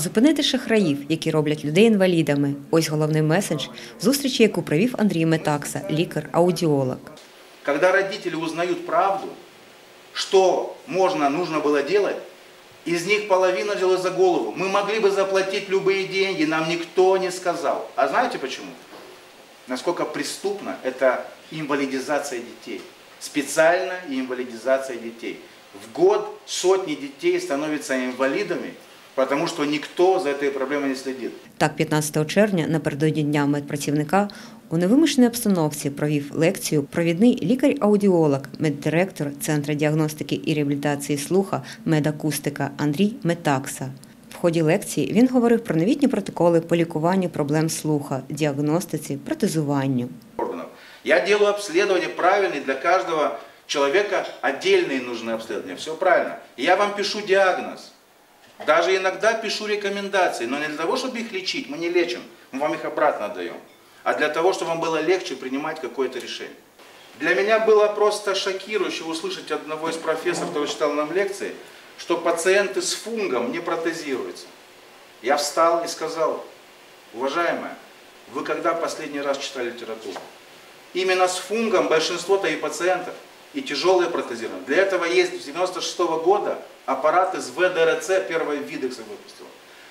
Зупинити шахраїв, які роблять людей інвалідами. Ось головний меседж зустрічі, яку провів Андрій Метакса, лікар-аудіолог. Когда родители узнают правду, что можно, нужно было делать, из них половина взяла за голову. Мы могли бы заплатить любые деньги, нам никто не сказал. А знаете почему? Насколько преступно это инвалидизация детей. Специальная инвалидизация детей. В год сотни детей становятся инвалидами, потому что никто за этой проблемой не следит. Так, 15 червня, напередодні Дня медпрацівника, у невимушеній обстановці провів лекцію провідний лікар-аудіолог, меддиректор Центру діагностики і реабілітації слуха медакустика Андрій Метакса. В ході лекції він говорив про новітні протоколи по лікуванню проблем слуха, діагностиці, протезуванню. органов. Я делаю обследование правильные для каждого человека, отдельные нужны обследования. Все правильно. И я вам пишу диагноз. Даже иногда пишу рекомендации, но не для того, чтобы их лечить, мы не лечим, мы вам их обратно даем, а для того, чтобы вам было легче принимать какое-то решение. Для меня было просто шокирующе услышать одного из профессоров, который читал нам лекции, что пациенты с фунгом не протезируются. Я встал и сказал, уважаемая, вы когда последний раз читали литературу? Именно с фунгом большинство-то и пациентов, и тяжелые протезирования. Для этого есть с 96 года аппарат из ВДРЦ, первый Видекс выпустил.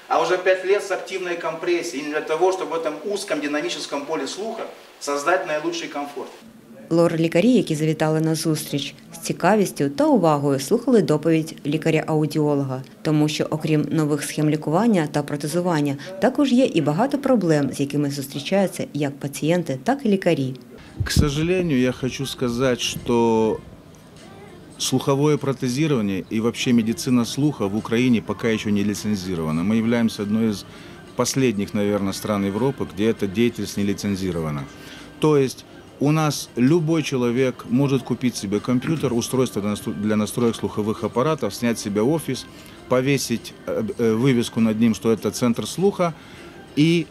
А уже 5 лет с активной компрессией, именно для того, чтобы в этом узком динамическом поле слуха создать наилучший комфорт. Лор-лікарі, які завітали на зустріч, з цікавістю та увагою слухали доповідь лікаря-аудіолога, тому що, окрім нових схем лікування та протезування, також є і багато проблем, з якими зустрічаються як пацієнти, так і лікарі. К сожалению, я хочу сказать, что Слуховое протезирование и вообще медицина слуха в Украине пока еще не лицензирована. Мы являемся одной из последних, наверное, стран Европы, где эта деятельность не лицензирована. То есть у нас любой человек может купить себе компьютер, устройство для настроек слуховых аппаратов, снять себе офис, повесить э, э, вывеску над ним, что это центр слуха, и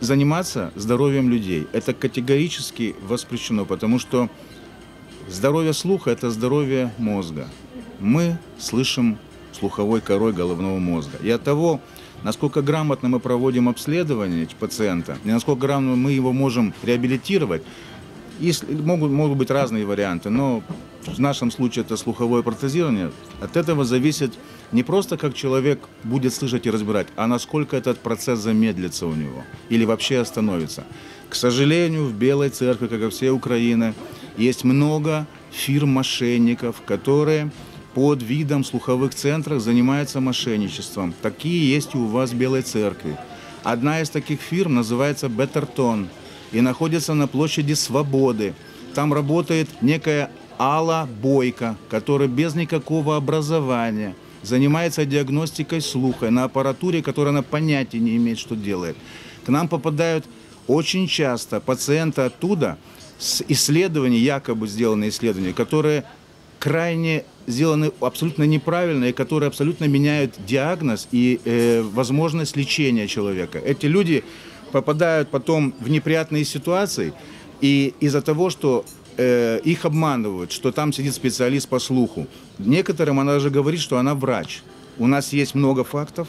заниматься здоровьем людей. Это категорически воспрещено, потому что здоровье слуха – это здоровье мозга. Мы слышим слуховой корой головного мозга. И от того, насколько грамотно мы проводим обследование пациента, и насколько грамотно мы его можем реабилитировать, если, могут, могут быть разные варианты, но в нашем случае это слуховое протезирование. От этого зависит не просто как человек будет слышать и разбирать, а насколько этот процесс замедлится у него или вообще остановится. К сожалению, в Белой Церкви, как и всей Украины, есть много фирм-мошенников, которые под видом слуховых центров занимаются мошенничеством. Такие есть и у вас в Белой Церкви. Одна из таких фирм называется Бетертон и находится на площади Свободы. Там работает некая Алла Бойко, которая без никакого образования занимается диагностикой слуха на аппаратуре, которой она понятия не имеет, что делает. К нам попадают очень часто пациенты оттуда с исследований, якобы сделанные исследования, которые крайне сделаны абсолютно неправильно и которые абсолютно меняют диагноз и э, возможность лечения человека. Эти люди попадают потом в неприятные ситуации и из-за того, что э, их обманывают, что там сидит специалист по слуху. Некоторым она даже говорит, что она врач. У нас есть много фактов,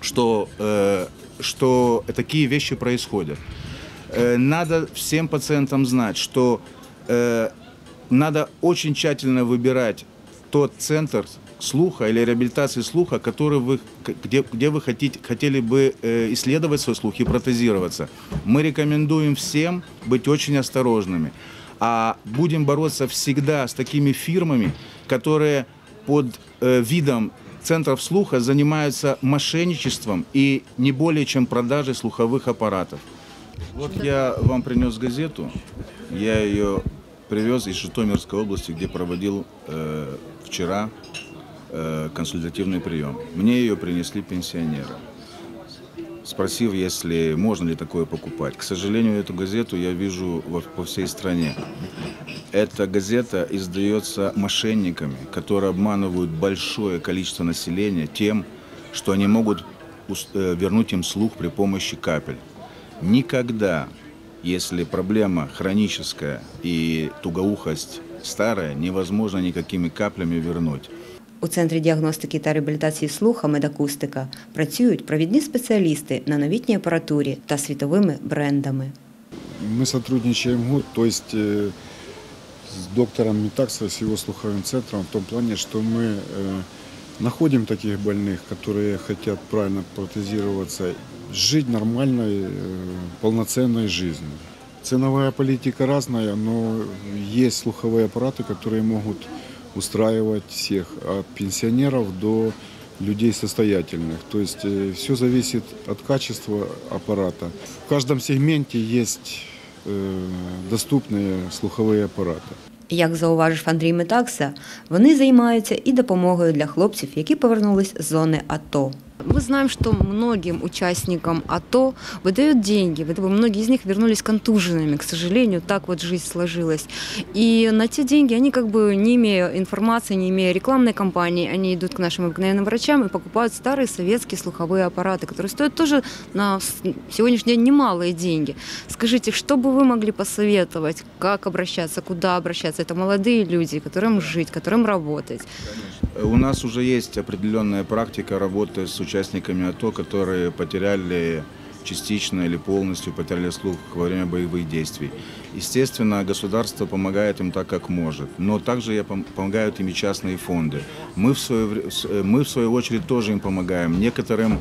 что, э, что такие вещи происходят. Э, надо всем пациентам знать, что э, надо очень тщательно выбирать тот центр слуха или реабилитации слуха, который вы, где, где вы хотите, хотели бы э, исследовать свой слух и протезироваться. Мы рекомендуем всем быть очень осторожными. А будем бороться всегда с такими фирмами, которые под э, видом центров слуха занимаются мошенничеством и не более чем продажей слуховых аппаратов. Вот я вам принес газету, я ее привез из Житомирской области, где проводил э, вчера э, консультативный прием. Мне ее принесли пенсионеры, спросив, если можно ли такое покупать. К сожалению, эту газету я вижу во- по всей стране. Эта газета издается мошенниками, которые обманывают большое количество населения тем, что они могут э, вернуть им слух при помощи капель Никогда, если проблема хроническая и тугоухость старая, невозможно никакими каплями вернуть. У У центрі діагностики та реабілітації слуха медакустика працюють провідні спеціалісти на новітній апаратурі та світовими брендами. Мы сотрудничаем год, то есть э, с доктором Метакса, с его слуховым центром, в том плане, что мы э, находим таких больных, которые хотят правильно протезироваться, жить нормальной, э, полноценной жизнью. Ценовая политика разная, но есть слуховые аппараты, которые могут устраивать всех, от пенсионеров до людей состоятельных. То есть все зависит от качества аппарата. В каждом сегменте есть э, доступные слуховые аппараты. Як зауважив Андрій Метакса, вони займаються і допомогою для хлопців, які повернулись з зони АТО. Мы знаем, что многим участникам АТО выдают деньги. Многие из них вернулись контуженными, к сожалению, так вот жизнь сложилась. И на те деньги они как бы, не имея информации, не имея рекламной кампании, они идут к нашим обыкновенным врачам и покупают старые советские слуховые аппараты, которые стоят тоже на сегодняшний день немалые деньги. Скажите, что бы вы могли посоветовать, как обращаться, куда обращаться? Это молодые люди, которым жить, которым работать. У нас уже есть определенная практика работы с участниками АТО, которые потеряли частично или полностью потеряли слух во время боевых действий. Естественно, государство помогает им так, как может, но также я пом- помогают им и частные фонды. Мы в, свое, вре- с- э, мы, в свою очередь, тоже им помогаем. Некоторым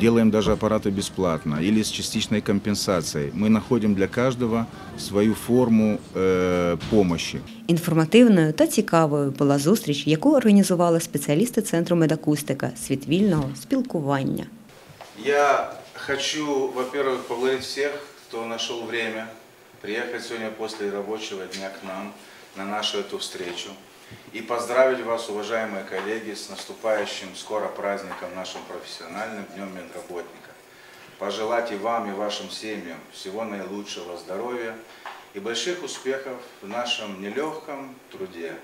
делаем даже аппараты бесплатно или с частичной компенсацией. Мы находим для каждого свою форму э, помощи. Інформативною та цікавою була зустріч, яку організували спеціалісти центру медакустика світ вільного спілкування. Я хочу, во-первых, поблагодарить всех, кто нашел время приехать сегодня после рабочего дня к нам на нашу эту встречу. И поздравить вас, уважаемые коллеги, с наступающим скоро праздником нашим профессиональным Днем медработника. Пожелать и вам, и вашим семьям всего наилучшего здоровья и больших успехов в нашем нелегком труде.